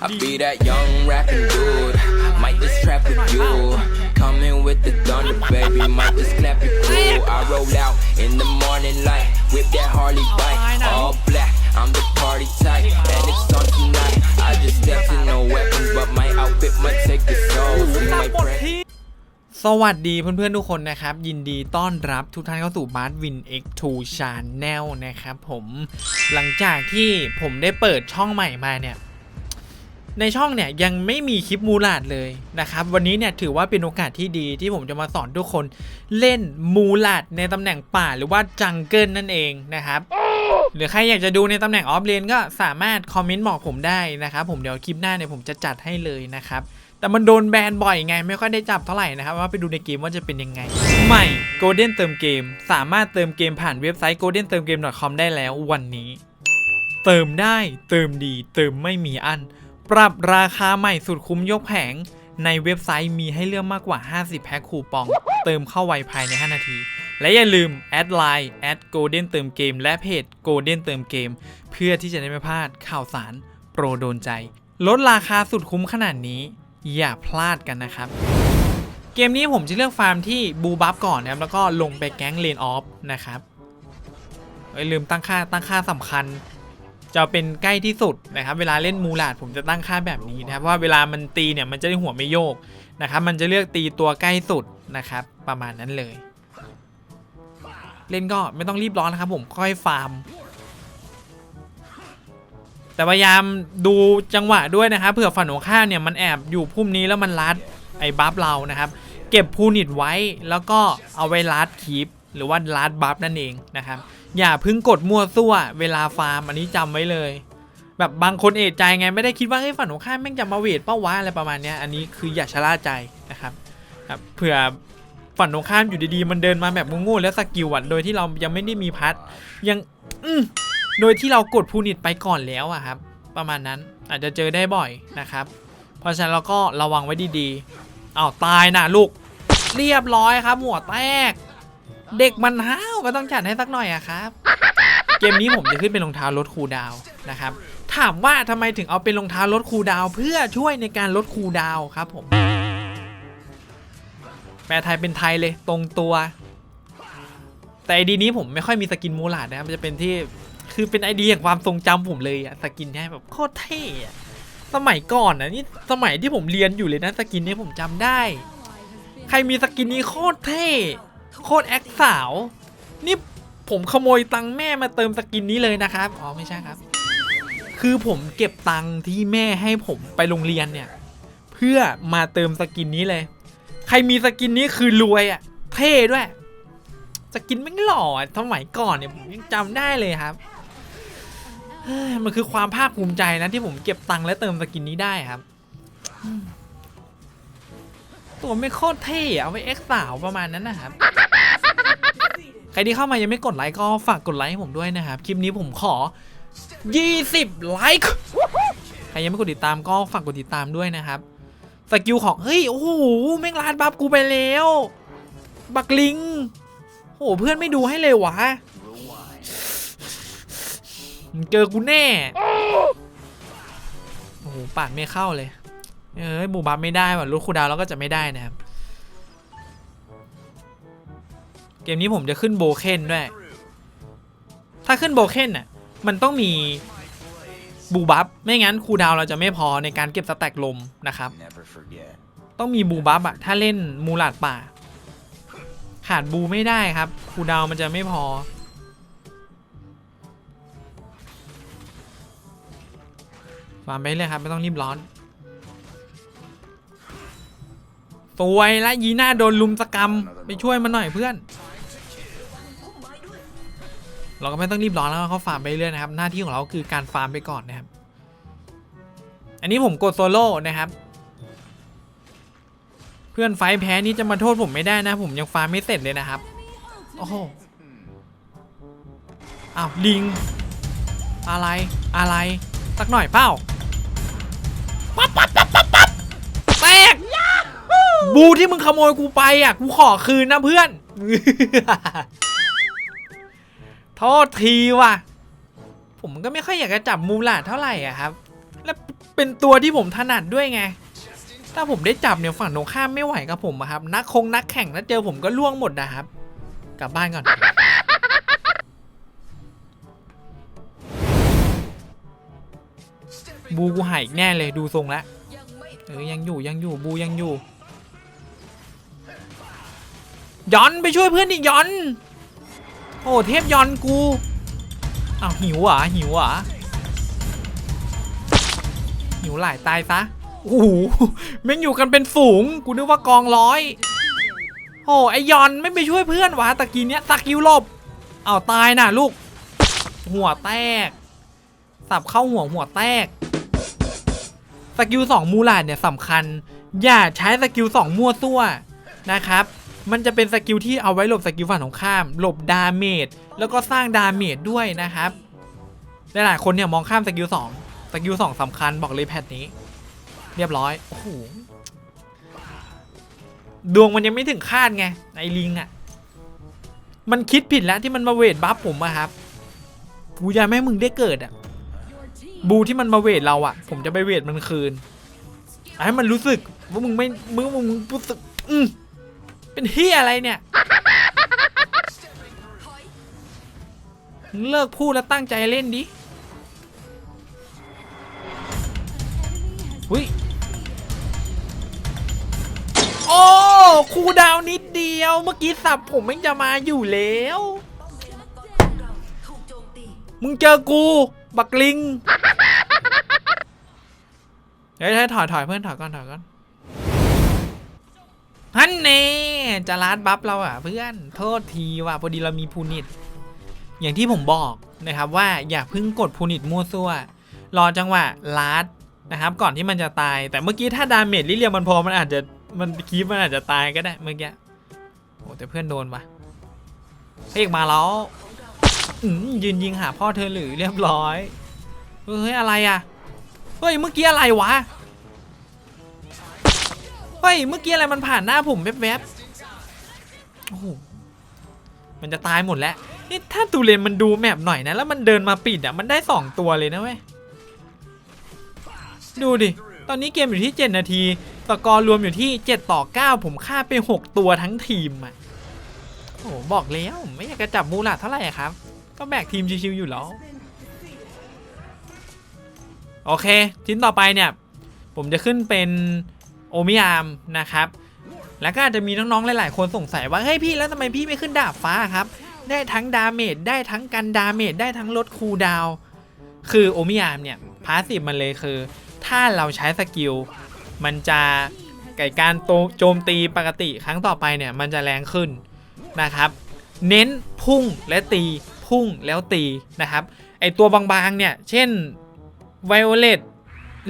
I be that young rapping dude. Might just trap with you. Coming with the thunder, baby. Might just snap your cool. I roll out in the morning light with that Harley bike. All black. I'm the party type, and it's on tonight. I just stepped in no weapons, but my outfit might take the soul. See my friend. สวัสดีเพื่อนๆทุกคนนะครับ ยินดีต้อนรับทุกท่านเข้าสู่บาร์วิน X2 Channel นะครับผมหลังจากที่ผมได้เปิดช่องใหม่มาเนี่ย ในช่องเนี่ยยังไม่มีคลิปมูลาดเลยนะครับ วันนี้เนี่ยถือว่าเป็นโอกาสที่ดีที่ผมจะมาสอนทุกคนเล่นมูลาดในตำแหน่งป่าหรือว่าจังเกิลนั่นเองนะครับหรือใครอยากจะดูในตำแหน่งออฟเลนก็สามารถคอมเมนต์บอกผมได้นะครับผมเดี๋ยวคลิปหน้าเนี่ยผมจะจัดให้เลยนะครับแต่มันโดนแบนบ่อยไง ไม่ค่อยได้จับเท่าไหร่นะครับ ว่าไปดูในเกมว่าจะเป็นยังไง ใหม่ Golden เติมเกม สามารถเติมเกมผ่านเว็บไซต์ golden เติมเกม .com ได้แล้ววันนี้ เติมได้เติมดีเติมไม่มีอั้น ปรับราคาใหม่สุดคุ้มยกแผง ในเว็บไซต์มีให้เลือกมากกว่า 50 แพ็คคูปอง เติมเข้าไวภายใน 5 นาที และอย่าลืม แอดไลน์แอด golden เติมเกม และเพจ golden เติมเกม เพื่อที่จะได้ไม่พลาดข่าวสารโปรโดนใจ ลดราคาสุดคุ้มขนาดนี้ อย่าพลาดกันนะครับ เกมนี้ผมจะเลือกฟาร์มที่บูบัฟก่อนนะครับแล้วก็ลงไปแก๊งเลนออฟนะครับเอ้ยลืมตั้งค่าตั้งค่าสำคัญ จะเป็นใกล้ที่สุดนะครับ เวลาเล่นมูลาดผมจะตั้งค่าแบบนี้นะครับว่าเวลามันตีเนี่ยมันจะได้หัวไม่โยกนะครับ มันจะเลือกตีตัวใกล้สุดนะครับ ประมาณนั้นเลย เล่นก็ไม่ต้องรีบร้อนนะครับ ผมค่อยฟาร์ม แต่พยายามดูจังหวะด้วยนะครับเผื่อฝั่งของข้าเนี่ยมันแอบอยู่พุ่มนี้แล้วมันลัดไอ้บัฟเรานะครับ เก็บพูนิตไว้แล้วก็เอาไว้ลัดคีปหรือว่าลัดบัฟนั่นเองนะครับ อย่าพึ่งกดมั่วซั่ว เวลาฟาร์มอันนี้จำไว้เลย แบบบางคนเอะใจไงไม่ได้คิดว่าเฮ้ยฝั่งของข้ามแม่งจะมาเวทเป้าวะอะไรประมาณเนี้ยอันนี้คืออย่าชะล่าใจนะครับเผื่อฝั่งตรงข้ามอยู่ดีๆ มันเดินมาแบบโง่ๆแล้วสกิลอะโดยที่เรายังไม่ได้มีพัดยังอืโดยที่เรากดพูนิตไปก่อนแล้วอะครับ ประมาณนั้นอาจจะเจอได้บ่อยนะครับ เพราะฉะนั้นเราก็ระวังไว้ดีๆอ้าวตายนะลูก เรียบร้อยครับ หัวแตก เด็กมันห้าวก็ต้องจัดให้สักหน่อยอะครับ เกมนี้ผมจะขึ้นเป็นรองเท้าลดคูดาวนะครับ ถามว่าทำไมถึงเอาเป็นรองเท้าลดคูดาวเพื่อช่วยในการลดคูดาวครับผมแปลไทยเป็นไทยเลยตรงตัว แต่ไอดีนี้ผมไม่ค่อยมีสกินมูลาดนะครับมันจะเป็นที่คือเป็นไอเดียแห่งความทรงจำผมเลยอะสกินเนี้แบบโคตรเท่สมัยก่อนนะนี่สมัยที่ผมเรียนอยู่เลยนะสกินนี้ผมจำได้ ใครมีสกินนี้โคตรเท่ โคตรแอคสาว นี่ผมขโมยตังค์แม่มาเติมสกินนี้เลยนะครับ อ๋อไม่ใช่ครับ คือผมเก็บตังค์ที่แม่ให้ผมไปโรงเรียนเนี่ย เพื่อมาเติมสกินนี้เลย ใครมีสกินนี้คือรวยอะเท่ด้วย สกินแม่หล่อสมัยก่อนเนี่ยผมยังจำได้เลยครับมันคือความภาคภูมิใจนะที่ผมเก็บตังค์และเติมสกินนี้ได้ครับ ตัวไม่โคตรเท่เอาไว้เอ็กซ์สาวประมาณนั้นนะครับ รที่เข้ามายังไม่กดไลค์ก็ฝากกดไลค์ให้ผมด้วยนะครับ คลิปนี้ผมขอ 20 ไลค์ ใครยังไม่กดติดตามก็ฝากกดติดตามด้วยนะครับสกิลของ เฮ้ย โอ้โห แม่งลาดบัฟกูไปแล้ว บักลิง โอ้โหเพื่อนไม่ดูให้เลยวะ เจอกูแน่ โอ้โหปาดไม่เข้าเลย เอ้ยบูบัฟไม่ได้ว่ะ รูดคูดาวแล้วก็จะไม่ได้นะครับ กมนี้ผมจะขึ้นโบเคนด้วย ถ้าขึ้นโบเคนน่ะ มันต้องมีบูบัฟ ไม่งั้นคูดาวเราจะไม่พอในการเก็บสแต็กลมนะครับ ต้องมีบูบัฟอะถ้าเล่นมูลาดป่า ขาดบูไม่ได้ครับคูดาวมันจะไม่พอฟาไปเลยครับ ไม่ต้องรีบร้อนสวยและยีน่าโดนลุมสกรรม ไปช่วยมันหน่อยเพื่อน เราก็ไม่ต้องรีบร้อนแล้วเขาฟาร์มไปเรื่อยนะครับ หน้าที่ของเราคือการฟาร์มไปก่อนนะครับ อันนี้ผมกดโซโล่นะครับ เพื่อนไฟท์แพ้นี่จะมาโทษผมไม่ได้นะ ผมยังฟาร์มไม่เสร็จเลยนะครับ โอ้โหอ้าวลิง อะไรอะไรสักหน่อยเปล่าปั๊บปั๊บปั๊บปั๊บปั๊บแตกบูที่มึงขโมยกูไปอะกูขอคืนนะเพื่อน โทษทีว่ะ ผมก็ไม่ค่อยอยากจะจับมูลาเท่าไหร่อะครับ และเป็นตัวที่ผมถนัดด้วยไง ถ้าผมได้จับเนี่ยฝั่งตรงข้ามไม่ไหวกับผมอะครับ นักคงนักแข่งถ้าเจอผมก็ล่วงหมดนะครับ กลับบ้านก่อน บูกูหายอีกแน่เลยดูทรงแล้วเออยังอยู่ยังอยู่บูยังอยู่ย้อนไปช่วยเพื่อนดิย้อน โอ้เทพยอนกูอ้าวหิวอะหิวอะหิวหลายตายซะโอ้โหแม่งอยู่กันเป็นฝูง กูนึกว่ากองร้อยโอ้ไอยอนไม่ไปช่วยเพื่อนวะตะกี้เนี้ยตะกิ้วหลบเอาตายน่ะลูก หัวแตกสับเข้าหัวหัวแตกสกิลสองมูลาดเนี่ยสำคัญ อย่าใช้สกิลสองมั่วซั่วนะครับ มันจะเป็นสกิลที่เอาไว้หลบสกิลฝั่งของข้าม หลบดาเมจแล้วก็สร้างดาเมจด้วยนะครับหลายๆคนเนี่ยมองข้ามสกิลสองสกิลสองสำคัญบอกเลยแพทนี้ เรียบร้อยโอ้โหดวงมันยังไม่ถึงคาดไงไอลิงอะ่ะ มันคิดผิดแล้วที่มันมาเวทบัฟผมอะครับกูอยากไม่ให้มึงได้เกิดอะบูที่มันมาเวทเราอะผมจะไปเวทมันคืนให้มันรู้สึกว่ามึงไม่มึงมึงรู้สึก อืม เป็นเฮียอะไรเนี่ยเลิกพูดแล้วตั้งใจเล่นดิหุยโอ้ครูดาวนิดเดียวเมื่อกี้สับผมไม่จะมาอยู่แล้ว มึงเจอกู บักลิงเฮ้ยเฮ้ยถอยถอยเพื่อนถอยก่อนถอยก่อนฮันเน่ จะลาดบัฟเราอะเพื่อนโทษทีว่ะพอดีเรามีพูนิตอย่างที่ผมบอกนะครับว่าอย่าเพิ่งกดพูนิตมั่วซั่ว รอจังหวะลาดนะครับ ก่อนที่มันจะตาย แต่เมื่อกี้ถ้าดาเมจลิเลียมันพอมันอาจจะมันคีบมันอาจจะตายก็ได้เมื่อกี้โอ้แต่เพื่อนโดนปะเพกมาแล้วยืนยิงหาพ่อเธอหรือเรียบร้อยเฮ้ยอะไรอะเฮ้ยเมื่อกี้อะไรวะเฮ้ยเมื่อกี้อะไรมันผ่านหน้าผมแวบๆ โอ้โหมันจะตายหมดแล้วนี่ถ้าตูเลนมันดูแมปหน่อยนะ แล้วมันเดินมาปิดอะมันได้ 2 ตัวเลยนะเว้ยดูดิ ตอนนี้เกมอยู่ที่ 7 นาทีสกอร์รวมอยู่ที่ 7 ต่อ 9 ผมฆ่าไป 6 ตัวทั้งทีมอะโอ้โหบอกแล้วไม่อยากจะจับมูลาเท่าไหร่ครับ ก็แบกทีมชิวๆอยู่แล้ว โอเค ชิ้นต่อไปเนี่ย ผมจะขึ้นเป็นโอมิยามนะครับ แล้วก็อาจจะมีน้องๆ หลาย ๆ คนสงสัยว่าเฮ้ยพี่แล้วทำไมพี่ไม่ขึ้นดาบฟ้าครับ ได้ทั้งดาเมจได้ทั้งกันดาเมจได้ทั้งลดคูลดาว คือโอมิยามเนี่ยพาสซีฟมันเลยคือ ถ้าเราใช้สกิลมันจะไก่การโจมตีปกติครั้งต่อไปเนี่ยมันจะแรงขึ้นนะครับ เน้นพุ่งและตีพุ่งแล้วตีนะครับไอตัวบางๆเนี่ยเช่นไวโอเลต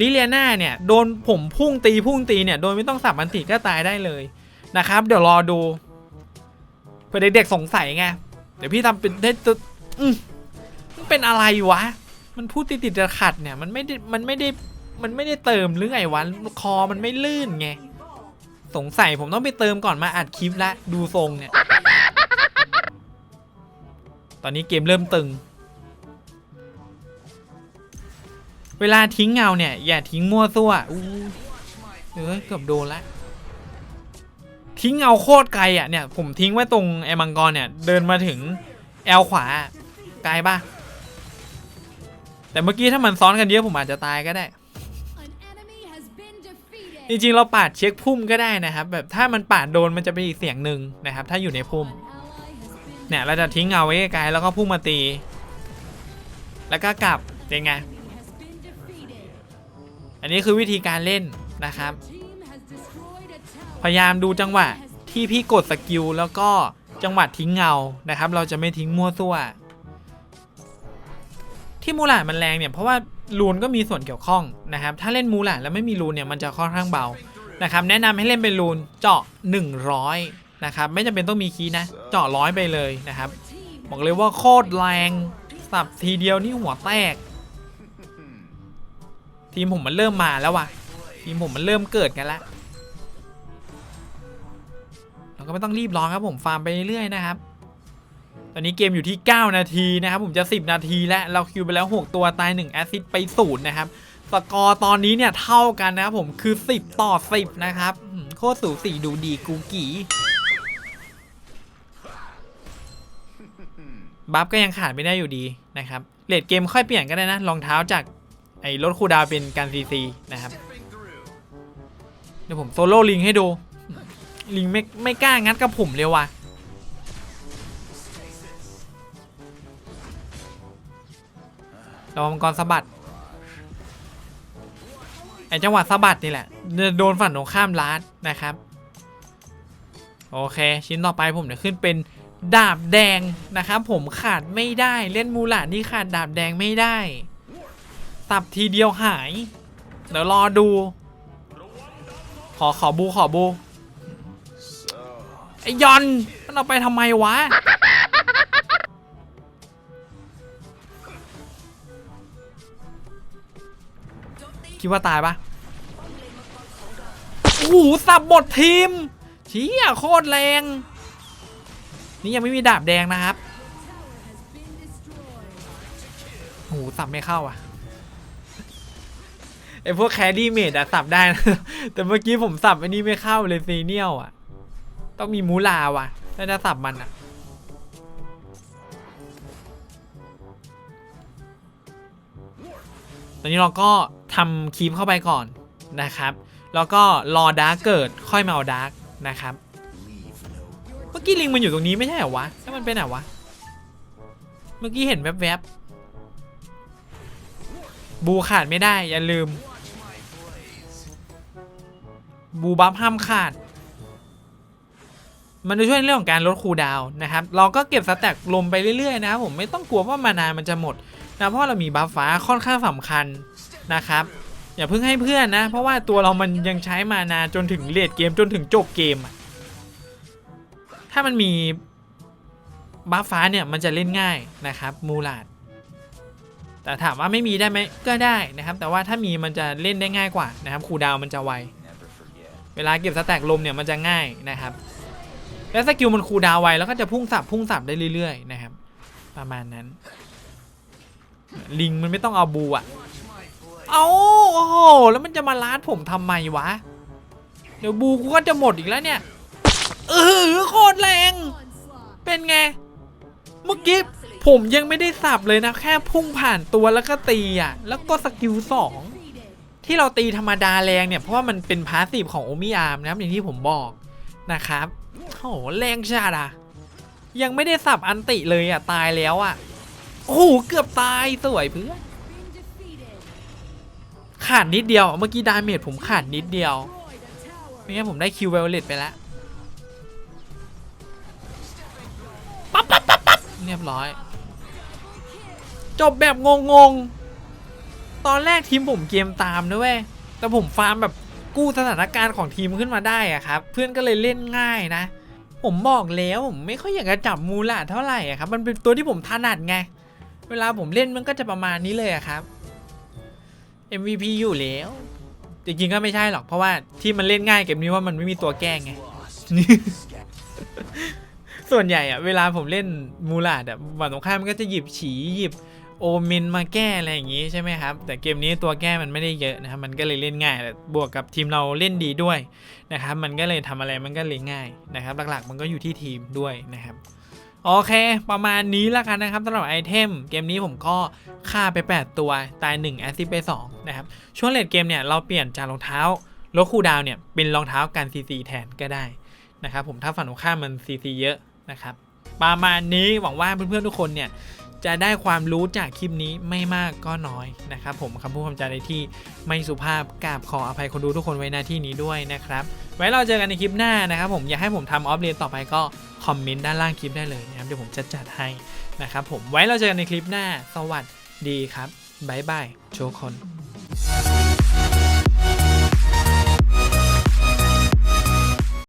ลิเลียนาเนี่ยโดนผมพุ่งตีพุ่งตีเนี่ยโดยไม่ต้องสับอันติก็ตายได้เลยนะครับ เดี๋ยวรอดูเผื่อเด็กๆสงสัยไงเดี๋ยวพี่ทำเป็นได้ตัวอืมมันเป็นอะไรวะ มันพูดติดติดๆขัดเนี่ยมันไม่ได้มันไม่ได้มันไม่ได้เติมหรือไงวะคอมันไม่ลื่นไงสงสัยผมต้องไปเติมก่อนมาอัดคลิปละดูทรงเนี่ย ตอนนี้เกมเริ่มตึง เวลาทิ้งเงาเนี่ย อย่าทิ้งมั่วซั่วอู้เอ้ยเกือบโดนละ ทิ้งเงาโคตรไกลอะเนี่ย ผมทิ้งไว้ตรงไอ้มังกรเนี่ย เดินมาถึงแอลขวาไกลปะแต่เมื่อกี้ถ้ามันซ้อนกันเยอะผมอาจจะตายก็ได้ จริงๆเราปาดเช็คพุ่มก็ได้นะครับ แบบถ้ามันปาดโดนมันจะเป็นอีกเสียงหนึ่งนะครับ ถ้าอยู่ในพุ่มเนี่ยเราจะทิ้งเงาไว้ไกลแล้วก็พุ่งมาตี แล้วก็กลับเป็นไง อันนี้คือวิธีการเล่นนะครับ พยายามดูจังหวะที่พี่กดสกิลแล้วก็จังหวะทิ้งเงานะครับ เราจะไม่ทิ้งมั่วซั่ว ที่มูหลาดมันแรงเนี่ยเพราะว่ารูนก็มีส่วนเกี่ยวข้องนะครับ ถ้าเล่นมูหลาดแล้วไม่มีรูนเนี่ยมันจะค่อนข้างเบานะครับ แนะนำให้เล่นเป็นรูนเจาะ 100 นะครับ ไม่จำเป็นต้องมีคีย์นะ เจาะร้อยไปเลยนะครับ บอกเลยว่าโคตรแรงสับทีเดียวนี่หัวแตก ทีมผมมันเริ่มมาแล้วว่ะ ทีมผมมันเริ่มเกิดกันแล้วเราก็ไม่ต้องรีบร้อนครับผมฟาร์มไปเรื่อยๆนะครับ ตอนนี้เกมอยู่ที่ 9 นาทีนะครับ ผมจะ 10 นาทีแล้วเราคิวไปแล้ว 6 ตัวตาย1แอซิดไปศูนย์นะครับสกอร์ตอนนี้เนี่ยเท่ากันนะครับผมคือ 10 ต่อ 10 นะครับโคตรสูสีดูดีกูกี่บัฟก็ยังขาดไม่ได้อยู่ดีนะครับเลดเกมค่อยเปลี่ยนก็ได้นะรองเท้าจาก อ้รถคูดาวเป็นการซีซีนะครับเดี๋ยวผมโซโล่ลิงให้ดู ลิงไม่ไม่กล้างัดกับผมเลยว่ะระวังมังกรสะบัดไอจังหวะสะบัดนี่แหละ โดนฝั่งตรงข้ามล้าดนะครับ โอเค ชิ้นต่อไปผมจะขึ้นเป็นดาบแดงนะครับผมขาดไม่ได้เล่นมูลาดนี่ขาดดาบแดงไม่ได้ สับทีเดียวหาย เดี๋ยวรอดู ขอขอบูขอบู ไอยอนมันเอาไปทำไมวะ คิดว่าตายปะโอ้โหสับหมดทีมเชี้ยโคตรแรง นี่ยังไม่มีดาบแดงนะครับโอ้โหสับไม่เข้าอะ ไอพวกแครี่เมดอะสับได้นะ แต่เมื่อกี้ผมสับอันนี้ไม่เข้าเลยซีเนียลอะต้องมีมูลาว่ะถ้าจะสับมันอะตอนนี้เราก็ทำคีปเข้าไปก่อนนะครับ แล้วก็รอดาร์กเกิดค่อยมาเอาดาร์กนะครับ เมื่อกี้ลิงมันอยู่ตรงนี้ไม่ใช่เหรอวะแล้วมันเป็นไหนวะ เมื่อกี้เห็นแวบๆบูขาดไม่ได้อย่าลืม บูบัฟห้ามขาด มันจะช่วยในเรื่องของการลดคูลดาวนะครับ เราก็เก็บสแต็กลมไปเรื่อยๆนะครับผมไม่ต้องกลัวว่ามานามันจะหมดนะเพราะเรามีบัฟฟ้าค่อนข้างสำคัญนะครับ อย่าเพิ่งให้เพื่อนนะ เพราะว่าตัวเรามันยังใช้มานาจนถึงเลดเกมจนถึงจบเกมถ้ามันมีบัฟฟ้าเนี่ยมันจะเล่นง่ายนะครับมูลาดแต่ถามว่าไม่มีได้ไหมก็ได้นะครับ แต่ว่าถ้ามีมันจะเล่นได้ง่ายกว่านะครับคูลดาวมันจะไว เวลาเก็บสแต็กลมเนี่ยมันจะง่ายนะครับ แล้วสกิลมันคูดาวไวแล้วก็จะพุ่งสับพุ่งสับได้เรื่อยๆนะครับ ประมาณนั้น ลิงมันไม่ต้องเอาบูอะเอาโอ้โหแล้วมันจะมาล้าดผมทำไมวะ เดี๋ยวบูกูก็จะหมดอีกแล้วเนี่ย เออโคตรแรง เป็นไง เมื่อกี้ผมยังไม่ได้สับเลยนะ แค่พุ่งผ่านตัวแล้วก็ตีอะ แล้วก็สกิลสอง ที่เราตีธรรมดาแรงเนี่ย เพราะว่ามันเป็นพาสซีฟของโอมิอาร์มนะครับอย่างที่ผมบอกนะครับโอ้โหแรงชาดอะยังไม่ได้สับอันติเลยอะตายแล้วอะโอ้โหเกือบตายสวยเพื่อนขาดนิดเดียวเมื่อกี้ดาเมจผมขาดนิดเดียวไม่งั้นผมได้คิวเวลเลตไปแล้วปั๊บปั๊บปั๊บปั๊บเรียบร้อย จบแบบงงๆ ตอนแรกทีมผมเกมตามนะเว้ยแต่ผมฟาร์มแบบกู้สถานการณ์ของทีมขึ้นมาได้อะครับ เพื่อนก็เลยเล่นง่ายนะ ผมบอกแล้วผมไม่ค่อยอยากจะจับมูลาเท่าไหร่อะครับ มันเป็นตัวที่ผมถนัดไง เวลาผมเล่นมันก็จะประมาณนี้เลยอะครับ MVP อยู่แล้ว จริงๆก็ไม่ใช่หรอกเพราะว่าที่มันเล่นง่ายเกมนี้ว่ามันไม่มีตัวแกล้งไง ส่วนใหญ่อะเวลาผมเล่นมูลาดอะฝั่งตรงข้ามมันก็จะหยิบฉีหยิบ โอเมนมาแก้อะไรอย่างงี้ใช่ไหมครับ แต่เกมนี้ตัวแก้มันไม่ได้เยอะนะครับ มันก็เลยเล่นง่ายแต่บวกกับทีมเราเล่นดีด้วยนะครับ มันก็เลยทำอะไรมันก็เลยง่ายนะครับ หลักๆ มันก็อยู่ที่ทีมด้วยนะครับโอเค ประมาณนี้ละกันนะครับสำหรับไอเทม เกมนี้ผมก็ฆ่าไป 8 ตัว ตาย 1 แอซิไป 2 นะครับ ช่วงเลดเกมเนี่ย เราเปลี่ยนจากรองเท้าลดคูดาวเนี่ย เป็นรองเท้ากันซีซีแทนก็ได้นะครับ ผมถ้าฝั่งตรงข้ามันซีซีเยอะนะครับ ประมาณนี้หวังว่าเพื่อนๆทุกคนเนี่ย จะได้ความรู้จากคลิปนี้ไม่มากก็น้อยนะครับผมคำพูดคำจาในที่ไม่สุภาพกราบขออภัยคนดูทุกคนไว้หน้าที่นี้ด้วยนะครับ ไว้เราเจอกันในคลิปหน้านะครับผมอยากให้ผมทำออฟเลนต่อไปก็คอมเมนต์ด้านล่างคลิปได้เลยนะครับเดี๋ยวผมจะจัดให้นะครับผมไว้เราเจอกันในคลิปหน้า สวัสดีครับบ๊ายบายโชคคน